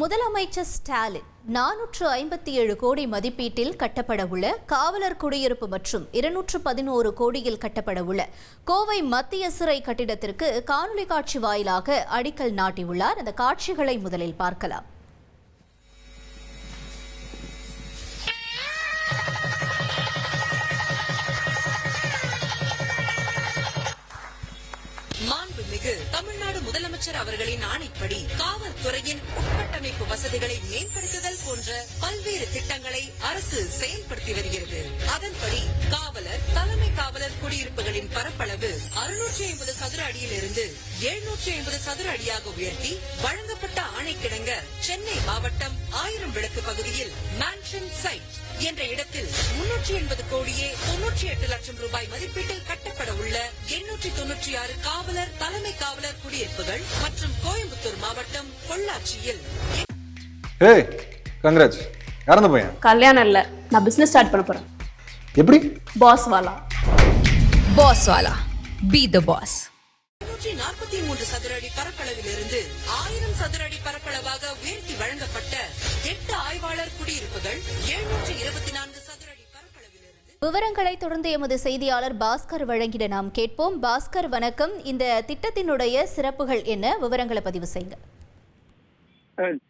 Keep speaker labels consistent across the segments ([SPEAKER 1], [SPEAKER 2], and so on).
[SPEAKER 1] முதலமைச்சர் ஸ்டாலின் நானூற்று ஐம்பத்தி ஏழு கோடி மதிப்பீட்டில் கட்டப்படவுள்ள காவலர் குடியிருப்பு மற்றும் இருநூற்று பதினோரு கோடியில் கட்டப்படவுள்ள கோவை மத்திய சிறை கட்டிடத்திற்கு காணொலி காட்சி வாயிலாக அடிக்கல் நாட்டியுள்ளார். அந்த காட்சிகளை முதலில் பார்க்கலாம்.
[SPEAKER 2] மாண்புமிகு தமிழ்நாடு முதலமைச்சர் அவர்களின் ஆணைப்படி உட்கட்டமைப்பு வசதிகளை மேம்படுத்துதல் போன்ற பல்வேறு திட்டங்களை அரசு செயல்படுத்தி வருகிறது. அதன்படி காவலர் தலைமை காவலர் குடியிருப்புகளின் பரப்பளவு அறுநூற்றி ஐம்பது சதுர அடியிலிருந்து எழுநூற்றி ஐம்பது சதுர அடியாக உயர்த்தி வழங்கப்பட்ட ஆணைக்கிணங்க சென்னை மாவட்டம் ஆயிரம் விளக்கு பகுதியில் மேன்ஷன் சைட் என்ற இடத்தில் முன்னூற்றி எண்பது கோடியே தொன்னூற்றி எட்டு லட்சம் ரூபாய் மதிப்பீட்டில் கட்டப்பட உள்ள எண்ணூற்றி தொன்னூற்றி ஆறு காவலர் தலைமை காவலர் குடியிருப்புகள் மற்றும் கோயம்புத்தூர் மாவட்டம் பொள்ளாச்சியில்.
[SPEAKER 3] ஏய் கங்க்ராட்ஸ் அந்த பையன்?
[SPEAKER 4] கல்யாணம் இல்ல. நான் பிசினஸ் ஸ்டார்ட் பண்ண போறேன்.
[SPEAKER 3] எப்படி?
[SPEAKER 4] பாஸ் வாலா.
[SPEAKER 5] Wala. Be the boss.
[SPEAKER 2] நூற்றி நாற்பத்தி மூன்று சதுர அடி பரப்பளவிலிருந்து ஆயிரம் சதுர அடி பரப்பளவாக உயர்த்தி வழங்கப்பட்ட எட்டு ஆய்வாளர் குடியிருப்புகள் எழுநூற்றி இருபத்தி நான்கு சதுர அடி பரப்பளவிலிருந்து.
[SPEAKER 1] விவரங்களை தொடர்ந்து எமது செய்தியாளர் பாஸ்கர் வழங்கிட நாம் கேட்போம். பாஸ்கர் வணக்கம். இந்த திட்டத்தினுடைய சிறப்புகள் என்ன? விவரங்களை பதிவு செய்யுங்க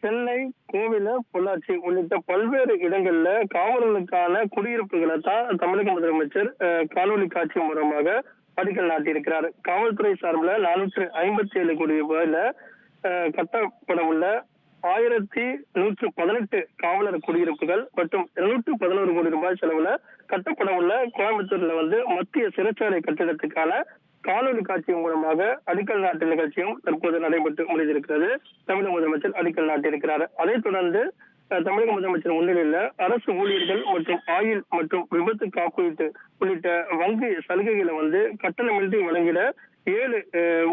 [SPEAKER 6] சென்னை கோவில பொள்ளாச்சி உள்ளிட்ட பல்வேறு இடங்கள்ல காவலர்களுக்கான குடியிருப்புகளை தான் தமிழக முதலமைச்சர் காணொலி காட்சி மூலமாக அடிக்கல் நாட்டியிருக்கிறார். காவல்துறை சார்பில் நானூற்று ஐம்பத்தி ஏழு கோடி ரூபாயில அஹ், கட்டப்பட உள்ள ஆயிரத்தி நூற்று பதினெட்டு காவலர் குடியிருப்புகள் மற்றும் இருநூற்று பதினோரு கோடி ரூபாய் செலவுல கட்டப்பட உள்ள கோயம்புத்தூர்ல வந்து மத்திய சிறைச்சாலை கட்டிடத்துக்கான காணொலி காட்சி மூலமாக அடிக்கல் நாட்டு நிகழ்ச்சியும் தற்போது நடைபெற்று முடிந்திருக்கிறது. தமிழக முதலமைச்சர் அடிக்கல் நாட்டியிருக்கிறார். அதைத் தொடர்ந்து தமிழக முதலமைச்சர் முன்னிலையில் அரசு ஊழியர்கள் மற்றும் ஆயுள் மற்றும் விபத்து காப்பீட்டு உள்ளிட்ட வங்கி சலுகைகளை வந்து கட்டணமின்றி வழங்கிட ஏழு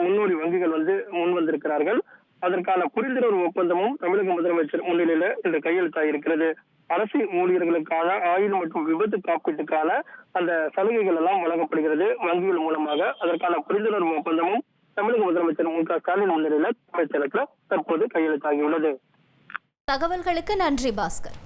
[SPEAKER 6] முன்னோடி வங்கிகள் வந்து முன் வந்திருக்கிறார்கள் அதற்கான புரிந்துணர்வு ஒப்பந்தமும் தமிழக முதலமைச்சர் முன்னிலையில இன்று கையெழுத்தாயிருக்கிறது அரசு ஊழியர்களுக்கான ஆயுள் மற்றும் விபத்து காப்பீட்டுக்கான அந்த சலுகைகள் எல்லாம் வழங்கப்படுகிறது. வங்கிகள் மூலமாக அதற்கான புரிந்துணர்வு ஒப்பந்தமும் தமிழக முதலமைச்சர் மு க ஸ்டாலின் முன்னிலையில் தலைமைச் தற்போது கையெழுத்தாகியுள்ளது.
[SPEAKER 1] தகவல்களுக்கு நன்றி பாஸ்கர்.